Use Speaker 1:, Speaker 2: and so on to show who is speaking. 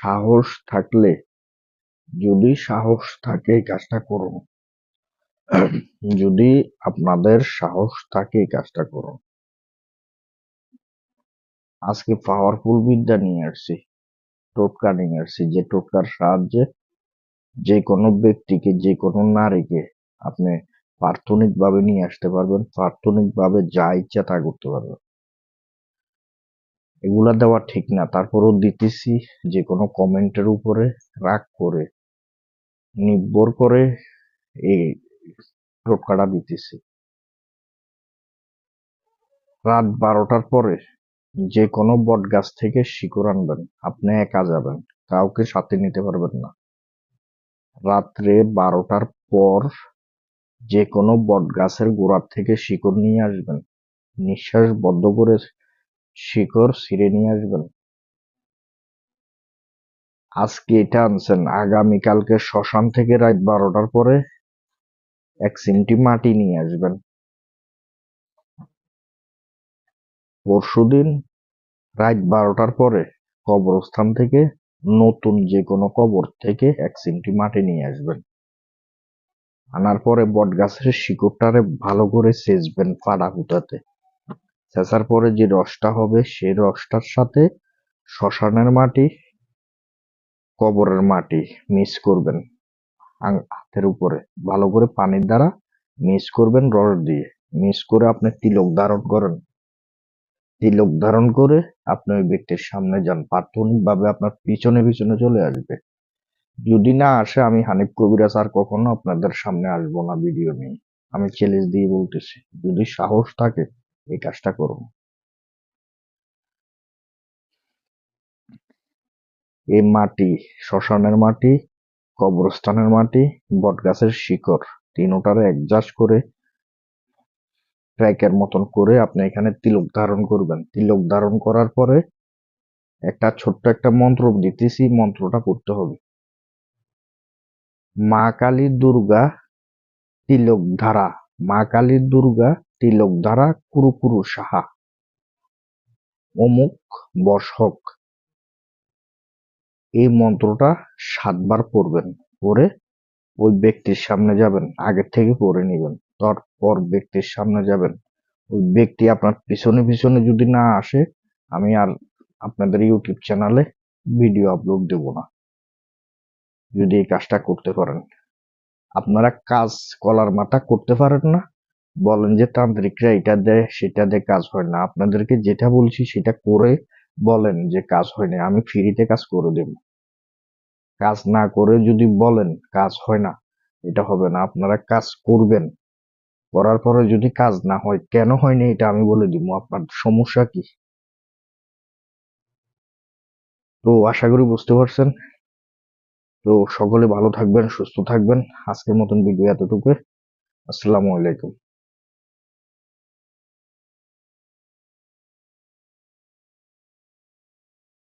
Speaker 1: সাহস থাকলে, যদি সাহস থাকে কাজটা করুন। যদি আপনাদের সাহস থাকে কাজটা করুন। আজকে পাওয়ারফুল বিদ্যা নিয়ে আসছি, টোটকা নিয়ে আসছি, যে টোটকার সাহায্যে যে কোনো ব্যক্তিকে যে কোনো নারীকে আপনি প্রাথমিক ভাবে নিয়ে আসতে পারবেন প্রাথমিক ভাবে যা ইচ্ছা তা করতে পারবেন। এগুলা দেওয়া ঠিক না। তারপরও দিতেছি যে কোনো কমেন্টের উপরে রাগ করে, নির্ভর করে এই টোটকাটা দিতেছি। রাত বারোটার পরে যে কোনো বট গাছ থেকে শিকড় আনবেন, আপনি একা যাবেন, কাউকে সাথে নিতে পারবেন না। রাত্রে বারোটার পর যে কোনো বট গাছের গোড়ার থেকে শিকড় নিয়ে আসবেন, নিঃশ্বাস বদ্ধ করে শিকড় ছিঁড়ে নিয়ে আসবেন। আজকে এটা আনছেন, আগামীকালকে শ্মশান থেকে রাত বারোটার পরে এক সিমটি মাটি নিয়ে আসবেন। পরশুদিন রাত বারোটার পরে কবরস্থান থেকে নতুন যে কোনো কবর থেকে এক সিমটি মাটি নিয়ে আসবেন। আনার পরে বট গাছের শিকড়টারে ভালো করে সেচবেন ফাড়া হুটাতে চেঁচার পরে যে রসটা হবে সেই রসটার সাথে শ্মশানের মাটি, কবরের মাটি মিক্স করবেন হাতের উপরে। ভালো করে পানির দ্বারা মিক্স করবেন রস দিয়ে। মিক্স করে আপনি তিলক ধারণ করেন। তিলক ধারণ করে আপনি ওই ব্যক্তির সামনে যান। প্রাথমিকভাবে আপনার পিছনে পিছনে চলে আসবে। যদি না আসে, আমি হানিফ কবিরাজ আর কখনো আপনাদের সামনে আসব না, ভিডিও নিয়ে। আমি চ্যালেঞ্জ দিয়ে বলতেছি, যদি সাহস থাকে এই কাজটা করুন এই মাটি, শ্মশানের মাটি, কবরস্থানের মাটি, বটগাছের শিকড়, তিনোটারে অ্যাডজাস্ট করে ট্র্যাকের মতন করে আপনি এখানে তিলক ধারণ করবেন। তিলক ধারণ করার পরে একটা ছোট্ট একটা মন্ত্র দিতেছি, মন্ত্রটা করতে হবে। মা কালী দুর্গা তিলক ধারা, মা কালী দুর্গা তিলক ধারা কুরু কুরু সাহা। অমুক বসক এই মন্ত্রটা সাতবার পড়বেন পরে ওই ব্যক্তির সামনে যাবেন, আগের থেকে পড়ে নেবেন, তারপর ব্যক্তির সামনে যাবেন। ওই ব্যক্তি আপনার পিছনে পিছনে যদি না আসে, আমি আর আপনাদের ইউটিউব চ্যানেলে ভিডিও আপলোড দেব না। যদি এই কাজটা করতে পারেন। আপনারা কাজ কলার মাথা করতে পারেন না বলেন যে তান্ত্রিকরা এটা দেয়, সেটা দিয়ে কাজ হয় না। আপনাদেরকে যেটা বলছি সেটা করে বলেন যে কাজ হয় না। আমি ফ্রিতে কাজ করে দেব। কাজ না করে যদি বলেন কাজ হয় না, এটা হবে না। আপনারা কাজ করবেন। করার পরে যদি কাজ না হয়, কেন হয়নি এটা আমি বলে দিব। আপনার সমস্যা কি? তো আশা করি বুঝতে পারছেন। তো সকলে ভালো থাকবেন, সুস্থ থাকবেন। আজকের মতন ভিডিও এতটুকু আসসালামু আলাইকুম।